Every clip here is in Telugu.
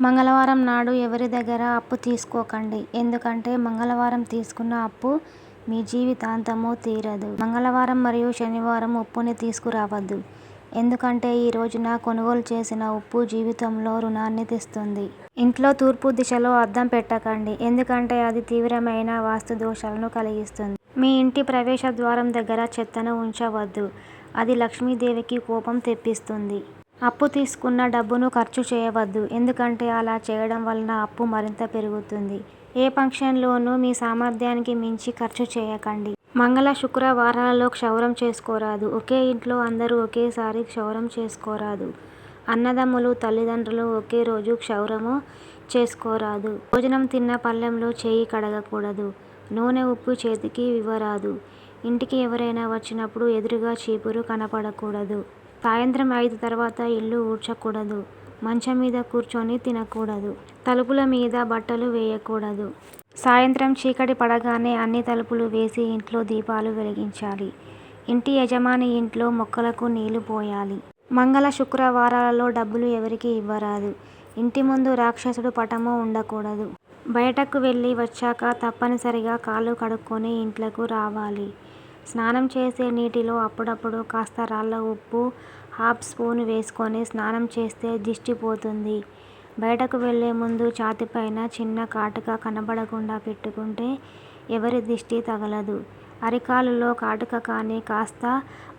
మంగళవారం నాడు ఎవరి దగ్గర అప్పు తీసుకోకండి. ఎందుకంటే మంగళవారం తీసుకున్న అప్పు మీ జీవితాంతము తీరదు. మంగళవారం మరియు శనివారం ఉప్పుని తీసుకురావద్దు. ఎందుకంటే ఈ రోజున కొనుగోలు చేసిన ఉప్పు జీవితంలో రుణాన్ని తెస్తుంది. ఇంట్లో తూర్పు దిశలో అద్దం పెట్టకండి. ఎందుకంటే అది తీవ్రమైన వాస్తు దోషాలను కలిగిస్తుంది. మీ ఇంటి ప్రవేశ ద్వారం దగ్గర చెత్తను ఉంచవద్దు. అది లక్ష్మీదేవికి కోపం తెప్పిస్తుంది. అప్పు తీసుకున్న డబ్బును ఖర్చు చేయవద్దు. ఎందుకంటే అలా చేయడం వలన అప్పు మరింత పెరుగుతుంది. ఏ ఫంక్షన్లోనూ మీ సామర్థ్యానికి మించి ఖర్చు చేయకండి. మంగళ, శుక్రవారాలలో క్షౌరం చేసుకోరాదు. ఒకే ఇంట్లో అందరూ ఒకేసారి క్షౌరం చేసుకోరాదు. అన్నదమ్ములు, తల్లిదండ్రులు ఒకే రోజు క్షౌరము చేసుకోరాదు. భోజనం తిన్న పళ్ళెంలో చేయి కడగకూడదు. నూనె, ఉప్పు చేతికి ఇవ్వరాదు. ఇంటికి ఎవరైనా వచ్చినప్పుడు ఎదురుగా చీపురు కనపడకూడదు. సాయంత్రం ఐదు తర్వాత ఇల్లు ఊడ్చకూడదు. మంచం మీద కూర్చొని తినకూడదు. తలుపుల మీద బట్టలు వేయకూడదు. సాయంత్రం చీకటి పడగానే అన్ని తలుపులు వేసి ఇంట్లో దీపాలు వెలిగించాలి. ఇంటి యజమాని ఇంట్లో మొక్కలకు నీళ్ళు పోయాలి. మంగళ, శుక్రవారాలలో డబ్బులు ఎవరికి ఇవ్వరాదు. ఇంటి ముందు రాక్షసుడు పటము ఉండకూడదు. బయటకు వెళ్ళి వచ్చాక తప్పనిసరిగా కాళ్ళు కడుక్కొని ఇంట్లకు రావాలి. స్నానం చేసే నీటిలో అప్పుడప్పుడు కాస్త రాళ్ళ ఉప్పు హాఫ్ స్పూన్ వేసుకొని స్నానం చేస్తే దిష్టి పోతుంది. బయటకు వెళ్ళే ముందు ఛాతీపైన చిన్న కాటుక కనబడకుండా పెట్టుకుంటే ఎవరి దిష్టి తగలదు. అరికాలులో కాటుక కానీ, కాస్త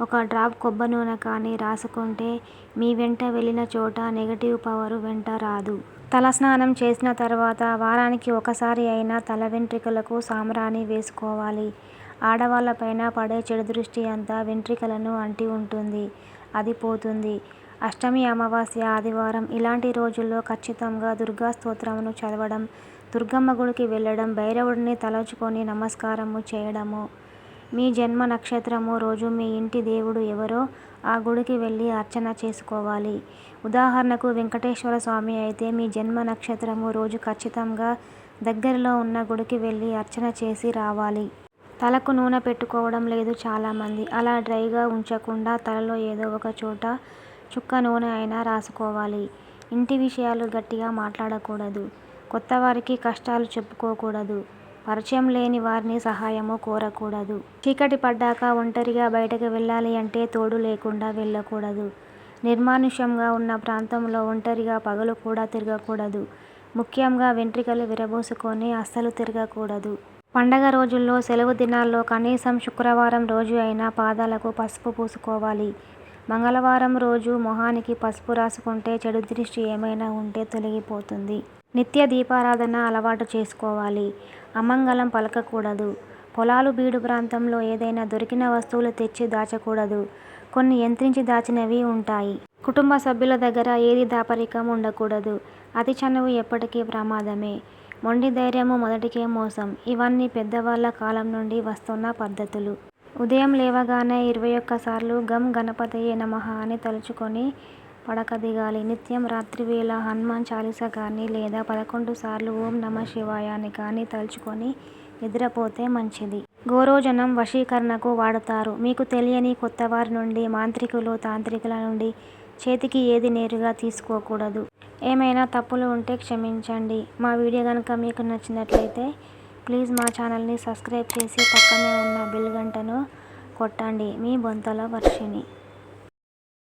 ఒక డ్రాప్ కొబ్బరినూనె కానీ రాసుకుంటే మీ వెంట వెళ్ళిన చోట నెగటివ్ పవర్ వెంట రాదు. తల స్నానం చేసిన తర్వాత వారానికి ఒకసారి అయినా తల వెంట్రుకలకు సాంబ్రాణి వేసుకోవాలి. ఆడవాళ్ళపైన పడే చెడుదృష్టి అంతా వెంట్రుకలను అంటి ఉంటుంది. అది పోతుంది. అష్టమి, అమావాస్య, ఆదివారం ఇలాంటి రోజుల్లో ఖచ్చితంగా దుర్గా స్తోత్రమును చదవడం, దుర్గమ్మ గుడికి వెళ్ళడం భైరవుడిని తలచుకొని నమస్కారము చేయడము మీ జన్మ నక్షత్రము రోజు మీ ఇంటి దేవుడు ఎవరో ఆ గుడికి వెళ్ళి అర్చన చేసుకోవాలి. ఉదాహరణకు వెంకటేశ్వర స్వామి అయితే మీ జన్మ నక్షత్రము రోజు ఖచ్చితంగా దగ్గరలో ఉన్న గుడికి వెళ్ళి అర్చన చేసి రావాలి. తలకు నూనె పెట్టుకోవడం లేదు చాలామంది. అలా డ్రైగా ఉంచకుండా తలలో ఏదో ఒక చోట చుక్క నూనె అయినా రాసుకోవాలి. ఇంటి విషయాలు గట్టిగా మాట్లాడకూడదు. కొత్తవారికి కష్టాలు చెప్పుకోకూడదు. పరిచయం లేని వారిని సహాయము కోరకూడదు. చీకటి పడ్డాక ఒంటరిగా బయటకు వెళ్ళాలి అంటే తోడు లేకుండా వెళ్ళకూడదు నిర్మానుష్యంగా ఉన్న ప్రాంతంలో ఒంటరిగా పగలు కూడా తిరగకూడదు. ముఖ్యంగా వెంట్రుకలు విరబోసుకొని అస్సలు తిరగకూడదు. పండగ రోజుల్లో, సెలవు దినాల్లో కనీసం శుక్రవారం రోజు అయినా పాదాలకు పసుపు పూసుకోవాలి. మంగళవారం రోజు మొహానికి పసుపు రాసుకుంటే చెడు దృష్టి ఏమైనా ఉంటే తొలగిపోతుంది. నిత్య దీపారాధన అలవాటు చేసుకోవాలి. అమంగళం పలకకూడదు. పొలాలు, బీడు ప్రాంతంలో ఏదైనా దొరికిన వస్తువులు తెచ్చి దాచకూడదు. కొన్ని యంత్రించి దాచినవి ఉంటాయి. కుటుంబ సభ్యుల దగ్గర ఏది దాపరికం ఉండకూడదు. అతి చనువు ఎప్పటికీ ప్రమాదమే. మొండి ధైర్యము మొదటికే మోసం. ఇవన్నీ పెద్దవాళ్ళ కాలం నుండి వస్తున్న పద్ధతులు. ఉదయం లేవగానే ఇరవై ఒక్క సార్లు గం గణపతయే నమః అని తలుచుకొని పడక దిగాలి. నిత్యం రాత్రివేళ హనుమాన్ చాలీస కానీ లేదా పదకొండు సార్లు ఓం నమ శివాయాన్ని కానీ తలుచుకొని నిద్రపోతే మంచిది. గోరోజనం వశీకరణకు వాడతారు. మీకు తెలియని కొత్తవారి నుండి, మాంత్రికులు, తాంత్రికుల నుండి చేతికి ఏది నేరుగా తీసుకోకూడదు. ఏమైనా తప్పులు ఉంటే క్షమించండి. మా వీడియో కనుక మీకు నచ్చినట్లయితే ప్లీజ్ మా ఛానల్ని సబ్స్క్రైబ్ చేసి పక్కనే ఉన్న బెల్ గంటను కొట్టండి. మీ బొంతల వర్షిణి